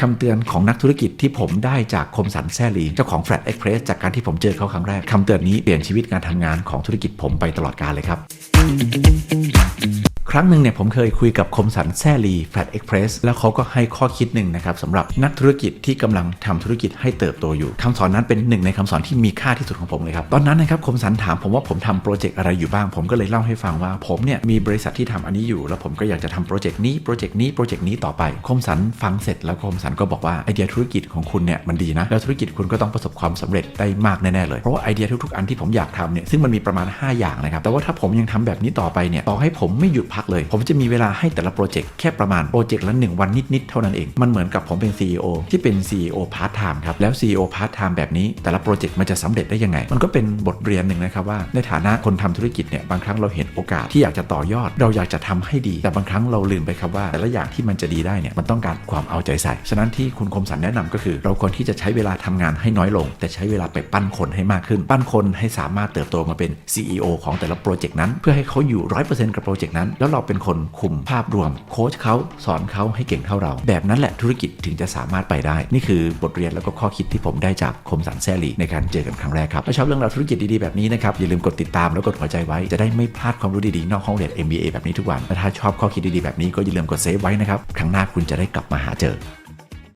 คำเตือนของนักธุรกิจที่ผมได้จากคมสันแซลีเจ้าของ Flat Express จากการที่ผมเจอเขาครั้งแรกคำเตือนนี้เปลี่ยนชีวิตการทำงานของธุรกิจผมไปตลอดกาลเลยครับ ครั้งหนึ่งเนี่ยผมเคยคุยกับคมสันแซลี Flat Express แล้วเขาก็ให้ข้อคิดหนึ่งนะครับสำหรับนักธุรกิจที่กำลังทำธุรกิจให้เติบโตอยู่คำสอนนั้นเป็นหนึ่งในคำสอนที่มีค่าที่สุดของผมเลยครับ ตอนนั้นนะครับคมสันถามผมว่าผมทำโปรเจกต์อะไรอยู่บ้าง ผมก็เลยเล่าให้ฟังว่าผมเนี่ยมีบริษัทที่ทำอันนี้อยู่ แล้วผมก็อยากจะทำโปรเจกต์นี้โปรเจกต์นี้โปรเจกต์นี้ต่อไปคมสันฟังเสร็จแล้วคมสันก็บอกว่าไอเดียธุรกิจของคุณเนี่ยมันดีนะแล้วธุรกิจคุณก็ต้องประสบความสำเร็จได้มากแน่ๆเลยเพราะว่าไอเดียทุกๆอันที่ผมอยากทำเนี่ยซึ่งมันมีประมาณ 5 อย่างนะครับแต่ว่าถ้าผมยังทำแบบนี้ต่อไปเนี่ยต่อให้ผมไม่หยุดพกเลย ผมจะมีเวลาให้แต่ละโปรเจกต์แค่ประมาณโปรเจกต์ละ 1 วันนิด ๆ เท่านั้นเอง มันเหมือนกับผมเป็น CEO ที่เป็น CEO พาร์ทไทม์ครับ แล้ว CEO พาร์ทไทม์แบบนี้แต่ละโปรเจกต์มันจะสำเร็จได้ยังไง มันก็เป็นบทเรียนหนึ่งนะครับว่าในฐานะคนทำธุรกิจเนี่ยบางครั้งเราเห็นโอกาสที่อยากจะต่อยอด เราอยากจะทำให้ดี แต่บางครั้งเราลืมไปครับว่า แต่ละอย่างที่มันจะดีได้เนี่ยมันต้องการความเอาใจใส่ฉะนั้นที่คุณคมสันแนะนำก็คือ เราควรที่จะใช้เวลาทำงานให้น้อยลง แต่ใช้เวลาไปปั้นคนให้มากขึ้น ปั้นคนให้สามารถเติบโตมาเป็น CEO ของแต่ละโปรเจกต์นั้น เพื่อให้เขาอยู่ 100%กับโปรเจกต์นั้นแล้วเราเป็นคนคุมภาพรวม โค้ชเขาสอนเขาให้เก่งเท่าเรา แบบนั้นแหละธุรกิจถึงจะสามารถไปได้ นี่คือบทเรียนแล้วก็ข้อคิดที่ผมได้จากคมสันแซลีในการเจอกันครั้งแรกครับถ้าชอบเรื่องราวธุรกิจดีๆแบบนี้นะครับอย่าลืมกดติดตามแล้วกดหัวใจไว้จะได้ไม่พลาดความรู้ดีๆนอกห้องเรียน MBA แบบนี้ทุกวันและถ้าชอบข้อคิดดีๆแบบนี้ก็อย่าลืมกดเซฟไว้นะครับครั้งหน้าคุณจะได้กลับมาหาเจอ